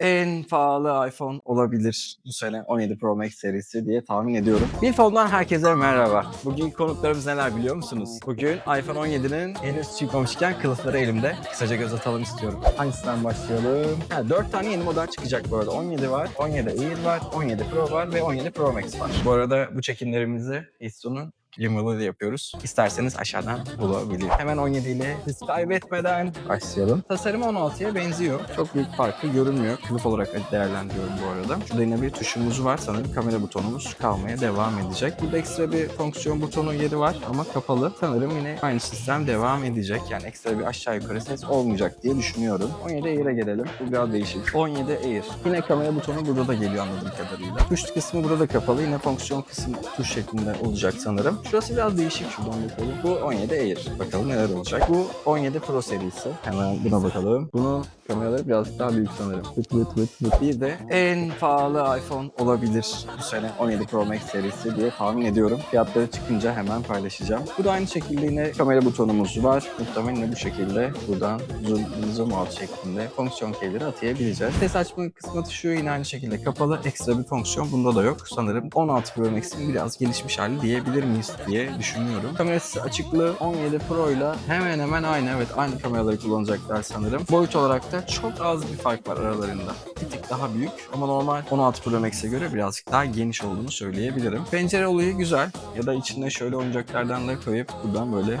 en pahalı iPhone olabilir bu sene 17 Pro Max serisi diye tahmin ediyorum. Bir fondan herkese merhaba. Bugün konuklarımız neler biliyor musunuz? Bugün iPhone 17'nin henüz çıkmamışken kılıfları elimde. Kısaca göz atalım istiyorum. Hangisinden başlayalım? Ha, 4 tane yeni model çıkacak bu arada. 17 var, 17 Air var, 17 Pro var ve 17 Pro Max var. Bu arada bu çekimlerimizi Esto'nun Limalı yapıyoruz. İsterseniz aşağıdan bulabilir. Hemen 17 ile hiç kaybetmeden başlayalım. Tasarım 16'ya benziyor. Çok büyük farkı görünmüyor. Kılıf olarak değerlendiriyorum bu arada. Şurada yine bir tuşumuz var. Sanırım kamera butonumuz kalmaya devam edecek. Burada ekstra bir fonksiyon butonu yeri var ama kapalı. Sanırım yine aynı sistem devam edecek. Yani ekstra bir aşağı yukarı ses olmayacak diye düşünüyorum. 17 Air'e gelelim. Bu biraz değişik. 17 Air. Yine kamera butonu burada da geliyor anladığım kadarıyla. Tuş kısmı burada kapalı. Yine fonksiyon kısmı tuş şeklinde olacak sanırım. Şurası biraz değişik şuradan bakalım. Bu 17 Air. Bakalım neler olacak. Bu 17 Pro serisi. Hemen buna bakalım. Bunun kameraları birazcık daha büyük sanırım. Vıt vıt vıt vıt. Bir de en pahalı iPhone olabilir bu sene 17 Pro Max serisi diye tahmin ediyorum. Fiyatları çıkınca hemen paylaşacağım. Bu da aynı şekilde yine kamera butonumuz var. Muhtemelen bu şekilde buradan zoom, zoom out şeklinde fonksiyon keyleri atayabileceğiz. Ses açma kısmı tuşu yine aynı şekilde kapalı. Ekstra bir fonksiyon bunda da yok. Sanırım 16 Pro Max'in biraz gelişmiş hali diyebilir miyiz diye düşünüyorum. Kamerası açıklığı 17 Pro ile hemen hemen aynı. Evet aynı kameraları kullanacaklar sanırım. Boyut olarak da çok az bir fark var aralarında. Bir tık daha büyük ama normal 16 Pro Max'e göre birazcık daha geniş olduğunu söyleyebilirim. Pencere olayı güzel. Ya da içine şöyle oyuncaklardan da koyup buradan böyle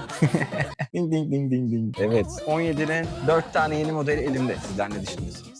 ding ding ding ding ding. Evet 17'nin 4 tane yeni modeli elimde. Sizler ne düşünüyorsunuz?